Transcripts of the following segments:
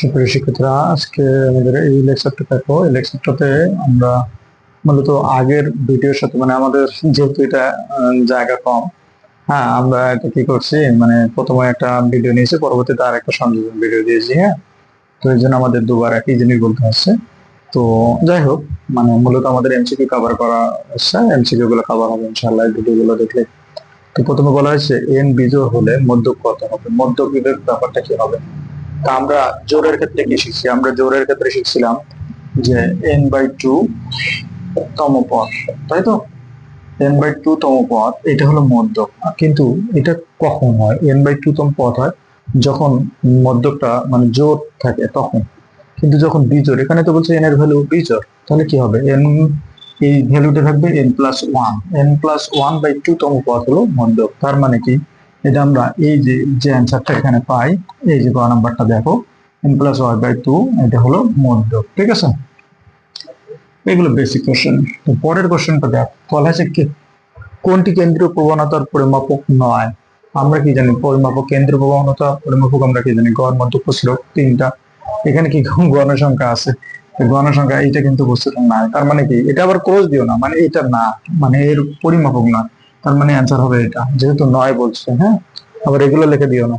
সুপ্রিয় আজকে আমাদের এই লেকচারটা দেখো এই লেকচারটাতে আমরা মূলত আগের ভিডিওর সাথে মানে আমাদের যেহেতু এটা জায়গা কম হ্যাঁ আমরা এটা কি করছি মানে প্রথমে একটা ভিডিও নিয়েছি, পরবর্তীতে আর একটা সংযোজন ভিডিও দিয়েছি হ্যাঁ? তো এই জন্য আমাদের দুবার একই জিনিস বলতে হচ্ছে। তো যাই হোক মানে মূলত আমাদের এমসিকিউ কভার করা হচ্ছে এমসিকিউ গুলো কভার হবে ইনশাআল্লাহ, এই ভিডিও গুলো দেখলে। তো প্রথমে বলা হয়েছে এন বিজোড় হলে মধ্যক কত হবে? মধ্যকের ব্যাপারটা কি হবে? আমরা জোরের ক্ষেত্রে কি শিখছি? আমরা জোরের ক্ষেত্রে শিখছিলাম যে এন বাই টু তম পদ তাই তো? এন বাই টু তম পদ এটা হলো মধ্যক। কিন্তু এটা কখন হয়? এন বাই টু তম পদ হয় যখন মধ্যকটা মানে জোর থাকে তখন। কিন্তু যখন বিজোড়, এখানে তো বলছে এন এর ভ্যালু বিজোর তাহলে কি হবে? এন এই ভ্যালুটা থাকবে N plus one N plus one by two তম পদ হলো মধ্যক। তার মানে কি? এটা আমরা এই যে যে অ্যান্সারটা এখানে পাই, এই যে গ নাম্বারটা দেখো N plus Y by two এটা হলো মধ্যক ঠিক আছে? এগুলো বেসিক কোশ্চেন তো পরের কোশ্চেনটা দেখ বলা কি? কোনটি কেন্দ্রীয় প্রবণতার পরিমাপক নয়? আমরা কি জানি পরিমাপক কেন্দ্রীয় প্রবণতা, পরিমাপক আমরা কি জানি? গড়, মধ্যক ছিল তিনটা। এখানে কি গণসংখ্যা আছে? গণসংখ্যা এইটা কিন্তু বস্তুটা না তার মানে কি? এটা আবার ক্রস দিও না মানে এটা না মানে এর পরিমাপক না তার মানে অ্যান্সার হবে এটা। যেহেতু নয় বলছে হ্যাঁ? আবার এগুলো লিখে দিও না।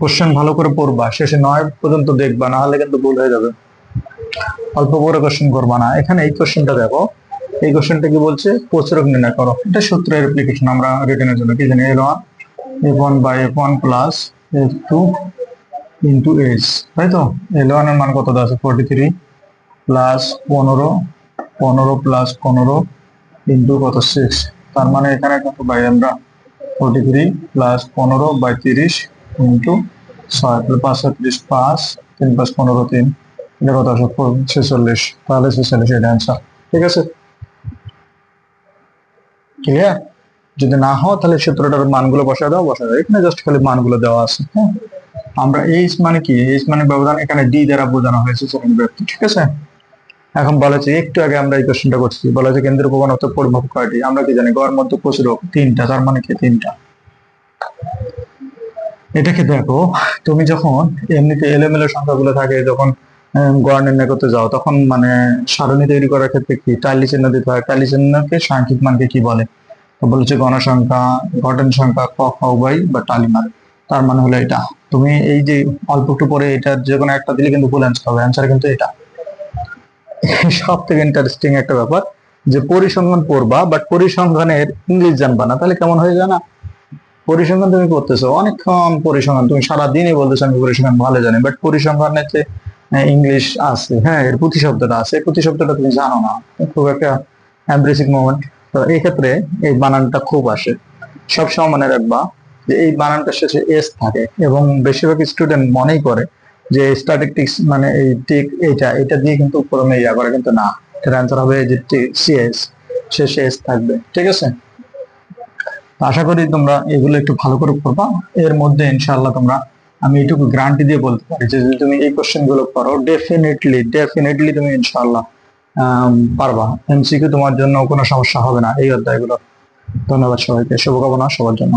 কোশ্চেন ভালো করে পড়বা। শেষে নয় পর্যন্ত দেখবা, না হলে কিন্তু ভুল হয়ে যাবে। অল্প করে কোশ্চেন করবা না। এখানে এই কোশ্চেনটা দেখো। এই কোশ্চেনটা কি বলছে? প্রচুরক নির্ণয় করো। এটা সূত্রের অ্যাপ্লিকেশন আমরা রিটেনের জন্য। কি জানি? L one F one by F one plus F two into H তাই তো? এল ওয়ানের মান কত আছে? ফোর্টি থ্রি প্লাস পনেরো পনেরো প্লাস পনেরো ইন্টু কত সিক্স তার মানে এখানে কত বাই আমরা ফোর্টি থ্রি প্লাস পনেরো বাই তিরিশ ইন্টু ছয় পাঁচশো তিরিশ পাঁচ, তিন পাঁচ পনেরো, তিন। এটা কত? আসে ছেচল্লিশ। তাহলে ছেচল্লিশ এটা অ্যান্সার ঠিক আছে? ক্লিয়ার যদি না হয়, তাহলে সূত্রটার মানগুলো বসায় দাও বসায় দাও। এখানে জাস্ট খালি মানগুলো দেওয়া আছে হ্যাঁ? আমরা এইচ মানে কি? এইচ মানে ব্যবধান এখানে ডি দ্বারা বোঝানো হয়েছে সেকেন্ড ব্যক্তি। ঠিক আছে? এখন বলা হচ্ছে, একটু আগে আমরা এই কোশ্চেনটা করছি। বলা হচ্ছে কেন্দ্র প্রবণতা পরিমাপ কয়টি? আমরা কি জানি, গড় মধ্য প্রচুরক তিনটা, তার মানে কি তিনটা? এটাকে দেখো, তুমি যখন এমনিতে এলোমেলো সংখ্যাগুলো থাকে, যখন গড় নির্ণয় করতে যাও, তখন মানে সারণী তৈরি করার ক্ষেত্রে কি? টালি চিহ্ন দিতে হয়। টাইলি চিহ্নকে সাংখ্যিক মানকে কি বলে? বলেছে গণসংখ্যা ঘটন সংখ্যা, ক, খ, উভয় বা টালিমার তার মানে হলো এটা। তুমি এই যে, অল্প একটু পরে এটা যে কোনো একটা দিলে কিন্তু ফুল অ্যান্সার হবে। অ্যান্সার কিন্তু এটা। সব থেকে ইন্টারেস্টিং একটা ব্যাপার যে পরিসংখ্যান পড়বা বাট পরিসংখ্যানের ইংলিশ জানবা না। তাহলে কেমন হয়ে যায় না পরিসংখ্যান তুমি করতেছো অনেকক্ষণ পরিসংখ্যান, তুমি সারাদিনই বলতেছো আমি পরিসংখ্যান ভালো জানি বাট পরিসংখ্যানের যে ইংলিশ আছে হ্যাঁ এর প্রতিশব্দটা আছে প্রতিশব্দটা তুমি জানো না। খুব একটা অ্যাম্ব্রেসিক মোমেন্ট তো এই এই বানানটা খুব আসে। সবসময় মনে রাখবা যে এই বানানটার শেষে এস থাকে এবং বেশিরভাগ স্টুডেন্ট মনেই করে যে স্ট্যাটিস্টিক্স মানে এই টিক এইটা এটা দিয়ে কিন্তু প্রথমে ইয়া করে কিন্তু না। এটার অ্যান্সার হবে যে সিএস শেষে এস থাকবে, ঠিক আছে? আশা করি তোমরা এগুলো একটু ভালো করে পড়বা। এর মধ্যে ইনশাআল্লাহ তোমরা আমি এটুকু গ্যারান্টি দিয়ে বলতে পারি যে যদি তুমি এই কোশ্চেনগুলো করো ডেফিনেটলি ডেফিনেটলি তুমি ইনশাআল্লাহ পারবা। এমসিকিউ তোমার জন্য কোনো সমস্যা হবে না এই অধ্যায়গুলো। ধন্যবাদ সবাইকে। শুভকামনা সবার জন্য।